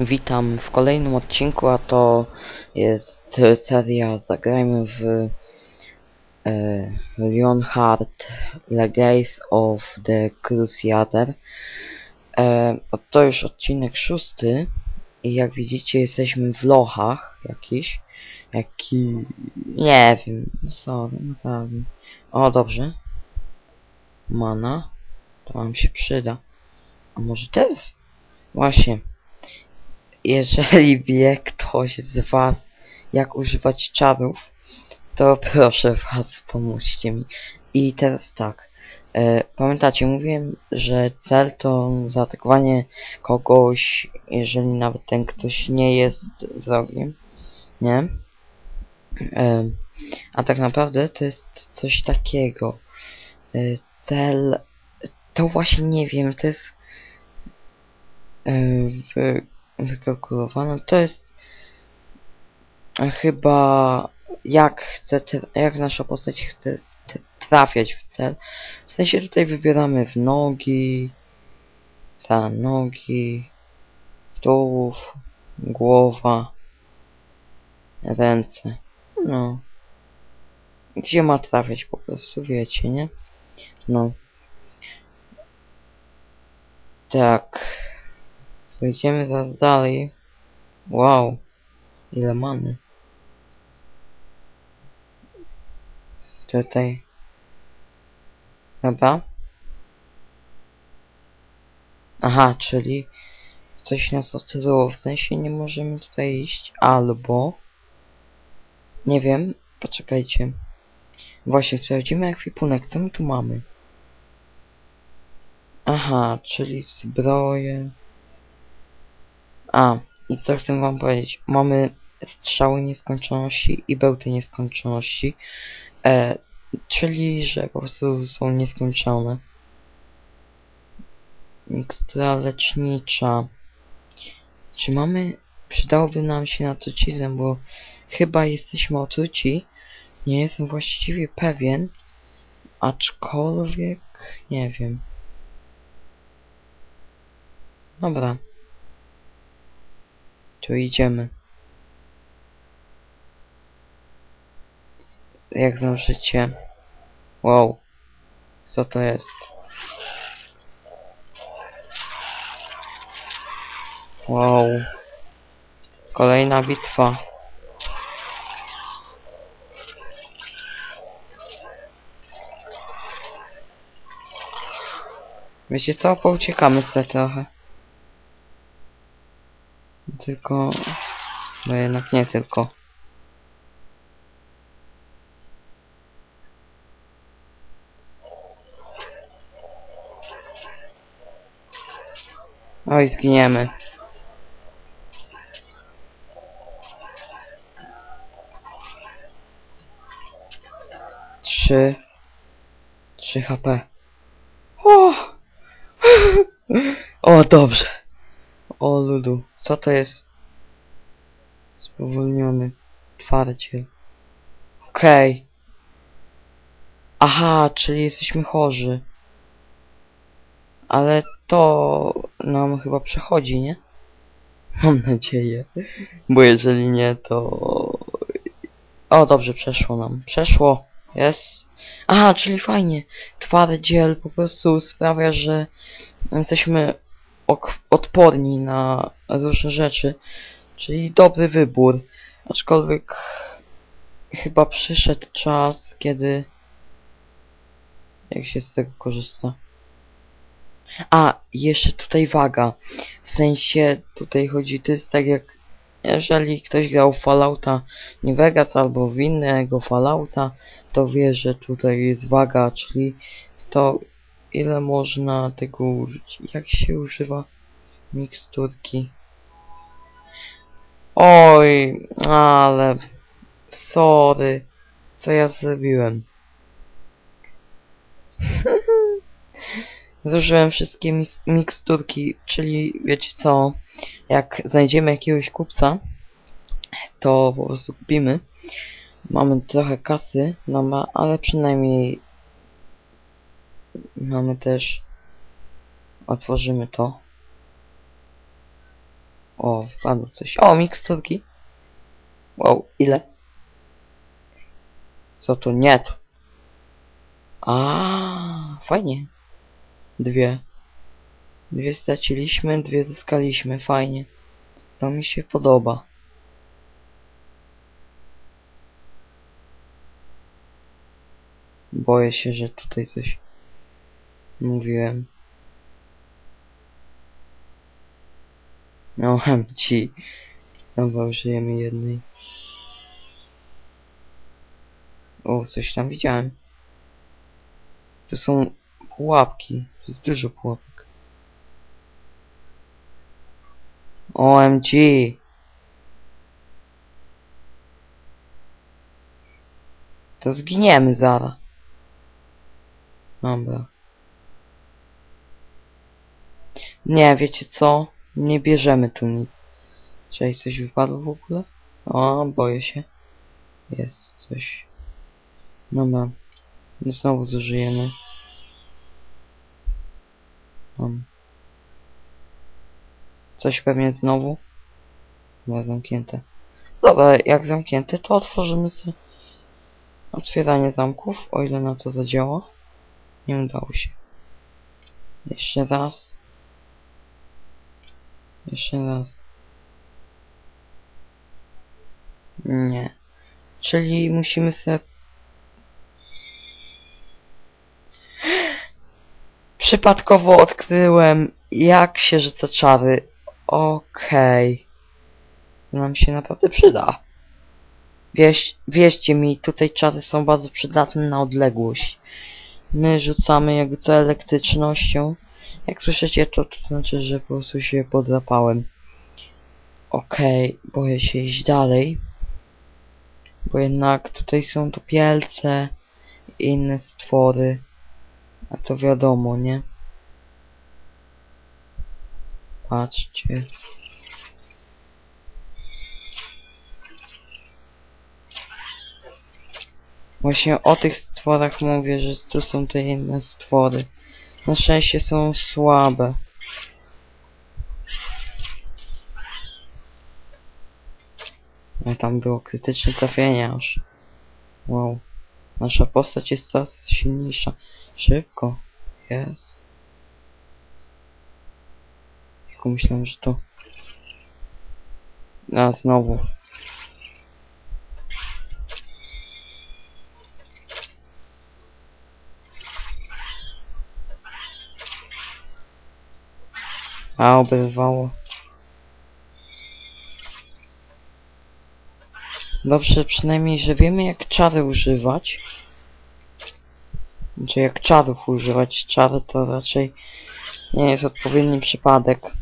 Witam w kolejnym odcinku, a to jest seria Zagrajmy w e, Leonhard Legacy of the Crusader. E, to już odcinek szósty i jak widzicie jesteśmy w lochach jakiś. Jaki... nie wiem, sorry, naprawdę. O, dobrze. Mana. To wam się przyda. A może teraz? Właśnie. Jeżeli wie ktoś z was, jak używać czarów, to proszę was, pomóżcie mi. I teraz tak. E, pamiętacie, mówiłem, że cel to zaatakowanie kogoś, jeżeli nawet ten ktoś nie jest wrogiem. Nie? E, a tak naprawdę to jest coś takiego. E, cel to właśnie nie wiem, to jest wy, wykalkulowane. To jest e, chyba jak chce, jak nasza postać chce trafiać w cel. W sensie tutaj wybieramy w nogi, ta nogi, tułów, głowa, ręce. No. Gdzie ma trafiać po prostu, wiecie, nie? No. Tak. Pójdziemy zaraz dalej. Wow. Ile mamy. Tutaj. Dobra. Aha, czyli coś nas odtyło. W sensie nie możemy tutaj iść. Albo... Nie wiem. Poczekajcie. Właśnie, sprawdzimy ekwipunek. Co my tu mamy? Aha, czyli zbroję. A, i co chcę wam powiedzieć? Mamy strzały nieskończoności i bełty nieskończoności. E, czyli, że po prostu są nieskończone. Mikstura lecznicza. Czy mamy... Przydałoby nam się na truciznę, bo chyba jesteśmy otruci. Nie jestem właściwie pewien. Aczkolwiek... Nie wiem. Dobra. Tu idziemy. Jak znam życie. Wow. Co to jest? Wow. Kolejna bitwa. Wiecie co? Pouciekamy sobie trochę. Tylko... No jednak nie tylko. Oj, zginiemy. Trzy. Trzy HP. O! o, dobrze. O, ludu. Co to jest? Spowolniony. Twardziel. Okej. Okay. Aha, czyli jesteśmy chorzy. Ale to nam chyba przechodzi, nie? Mam nadzieję. Bo jeżeli nie, to... O, dobrze, przeszło nam. Przeszło. Jest. Aha, czyli fajnie. Twardziel po prostu sprawia, że jesteśmy odporni na różne rzeczy. Czyli dobry wybór. Aczkolwiek chyba przyszedł czas, kiedy... Jak się z tego korzysta? A, jeszcze tutaj waga. W sensie tutaj chodzi, to jest tak jak jeżeli ktoś grał Fallouta New Vegas albo w innego Fallouta, to wie, że tutaj jest waga, czyli to ile można tego użyć. Jak się używa miksturki? Oj, ale sorry, co ja zrobiłem? Zużyłem wszystkie miksturki, czyli wiecie co, jak znajdziemy jakiegoś kupca, to po prostu kupimy. Mamy trochę kasy, no ale przynajmniej mamy też, otworzymy to. O, wpadło coś. O, miksturki. Wow, ile? Co to? Nie to. A, fajnie. Dwie. Dwie straciliśmy, dwie zyskaliśmy. Fajnie. To mi się podoba. Boję się, że tutaj coś mówiłem. No, ci. Dobra, użyjemy jednej. O, coś tam widziałem. Tu są pułapki. Tu jest dużo pułapek. OMG. To zginiemy zaraz. Dobra. Nie, wiecie co? Nie bierzemy tu nic. Czy coś wypadło w ogóle? O, boję się. Jest coś. Dobra. Znowu zużyjemy. Mam. Coś pewnie znowu. Chyba zamknięte. Dobra, jak zamknięte, to otworzymy sobie otwieranie zamków, o ile na to zadziała. Nie udało się. Jeszcze raz. Jeszcze raz. Nie. Czyli musimy sobie... Przypadkowo odkryłem, jak się rzuca czary. Okej. Nam się naprawdę przyda. Wieś, wierzcie mi, tutaj czary są bardzo przydatne na odległość. My rzucamy jakby co elektrycznością. Jak słyszycie, to, to znaczy, że po prostu się podrapałem. Okej, boję się iść dalej. Bo jednak tutaj są topielce i inne stwory. A to wiadomo, nie? Patrzcie. Właśnie o tych stworach mówię, że tu są te inne stwory. Na szczęście są słabe. A tam było krytyczne trafienie aż. Wow. Nasza postać jest coraz silniejsza. Szybko. Jest. Tylko myślałem, że to... A, znowu. A, oberwało. Dobrze, przynajmniej, że wiemy jak czary używać. Znaczy jak czarów używać. Czary to raczej nie jest odpowiedni przypadek.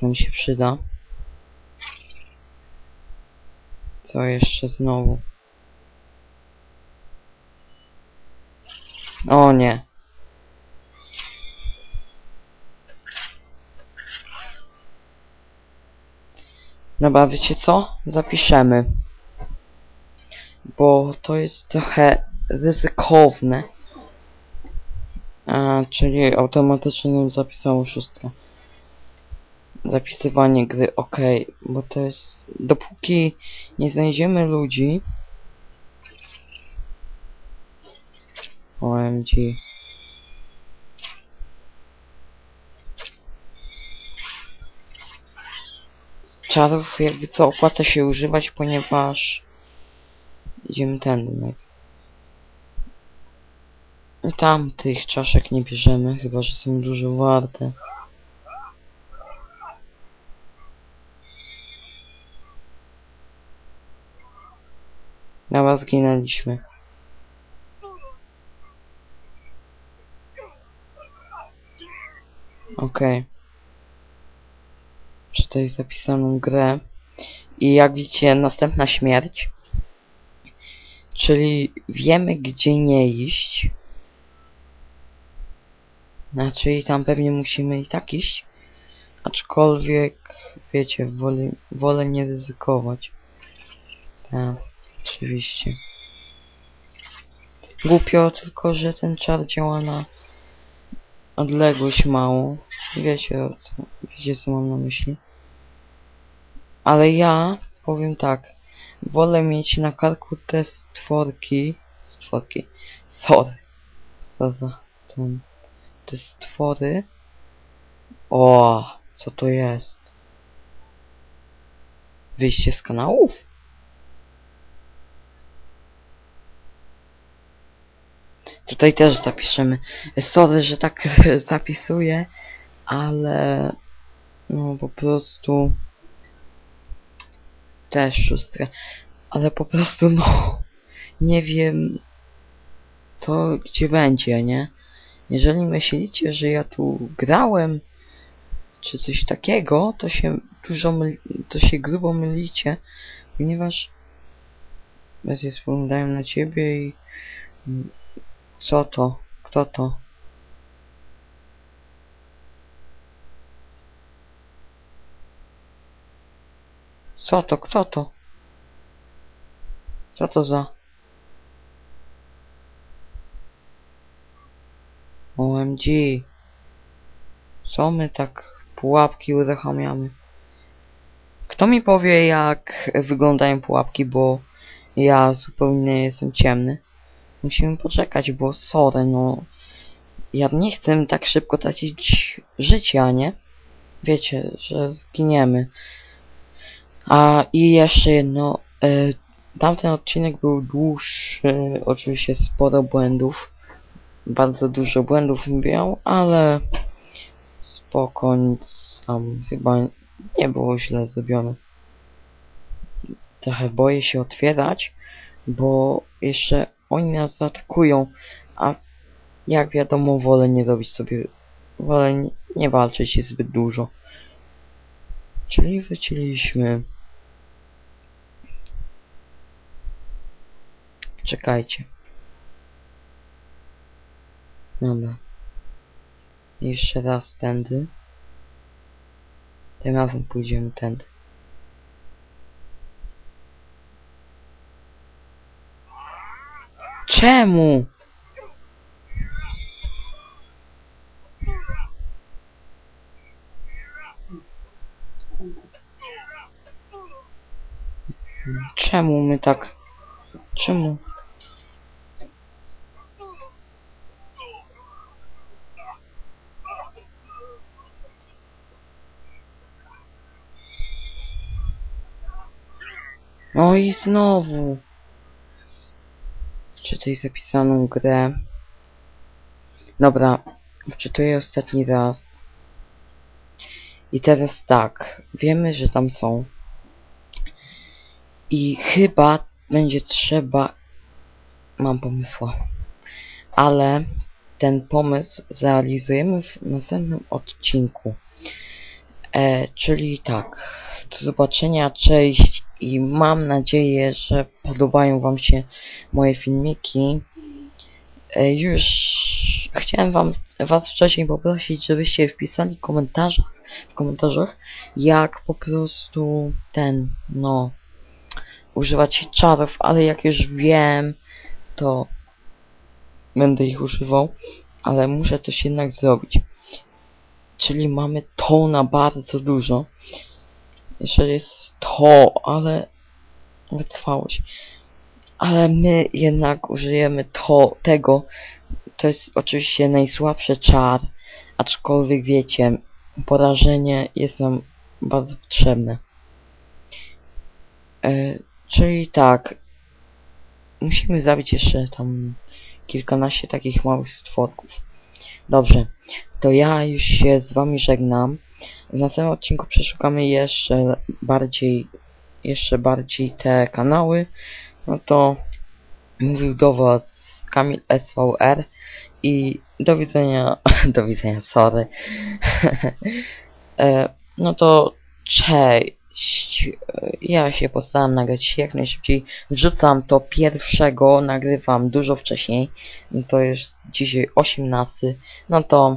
To mi się przyda. Co jeszcze znowu? O nie. Dobra, wiecie co? Zapiszemy. Bo to jest trochę ryzykowne. A, czyli automatycznie nam zapisało szóstkę. Zapisywanie gry, ok, bo to jest... Dopóki nie znajdziemy ludzi... OMG. Czarów jakby co opłaca się używać, ponieważ idziemy tędy najpierw. Tam tych czaszek nie bierzemy, chyba że są dużo warte. Dobra, zginęliśmy. Okej. Okay tutaj zapisaną grę. I jak widzicie, następna śmierć. Czyli wiemy, gdzie nie iść. Znaczy, tam pewnie musimy i tak iść. Aczkolwiek, wiecie, wolę, wolę nie ryzykować. Tak, oczywiście. Głupio tylko, że ten czar działa na odległość małą. Wiecie o co, wiecie co mam na myśli. Ale ja powiem tak. Wolę mieć na karku te stworki. Stworki. Sorry. Co za ten. Te stwory. O, co to jest? Wyjście z kanałów? Tutaj też zapiszemy. Sorry, że tak zapisuję, ale no po prostu też szóstka, ale po prostu no nie wiem co gdzie będzie, nie? Jeżeli myślicie, że ja tu grałem czy coś takiego, to się dużo myli, to się grubo mylicie, ponieważ bezje spoglądają na ciebie i co to? Kto to? Co to? Kto to? Co to za? OMG. Co my tak pułapki uruchamiamy? Kto mi powie jak wyglądają pułapki, bo ja zupełnie nie jestem ciemny. Musimy poczekać, bo sorry, no. Ja nie chcę tak szybko tracić życia, nie? Wiecie, że zginiemy. A i jeszcze jedno. Y, tamten odcinek był dłuższy, oczywiście sporo błędów. Bardzo dużo błędów miał, ale spoko, nic tam chyba nie było źle zrobione. Trochę boję się otwierać, bo jeszcze oni nas zaatakują, a jak wiadomo wolę nie robić sobie, wolę nie, walczyć zbyt dużo. Czyli wycięliśmy Czekajcie. Dobra. Jeszcze raz tędy. Tym razem pójdziemy tędy. Czemu? Czemu my tak... Czemu? No i znowu. Wczytaj zapisaną grę. Dobra, wczytuję ostatni raz. I teraz tak, wiemy, że tam są. I chyba będzie trzeba... Mam pomysła. Ale ten pomysł zrealizujemy w następnym odcinku. E, czyli tak, do zobaczenia, cześć i mam nadzieję, że podobają Wam się moje filmiki. E, już chciałem wam, Was wcześniej poprosić, żebyście wpisali w komentarzach, w komentarzach, jak po prostu ten, no, używać czarów, ale jak już wiem, to będę ich używał, ale muszę coś jednak zrobić. Czyli mamy to na bardzo dużo. Jeszcze jest to, ale wytrwałość. Ale my jednak użyjemy to, tego. To jest oczywiście najsłabszy czar, aczkolwiek wiecie, porażenie jest nam bardzo potrzebne. E, czyli tak, musimy zabić jeszcze tam kilkanaście takich małych stworków. Dobrze, to ja już się z wami żegnam. W następnym odcinku przeszukamy jeszcze bardziej, jeszcze bardziej te kanały. No to mówił do was Kamil SVR i do widzenia, do widzenia, sorry. E, no to cześć. Ja się postaram nagrać jak najszybciej. Wrzucam to pierwszego, nagrywam dużo wcześniej. To jest dzisiaj 18. No to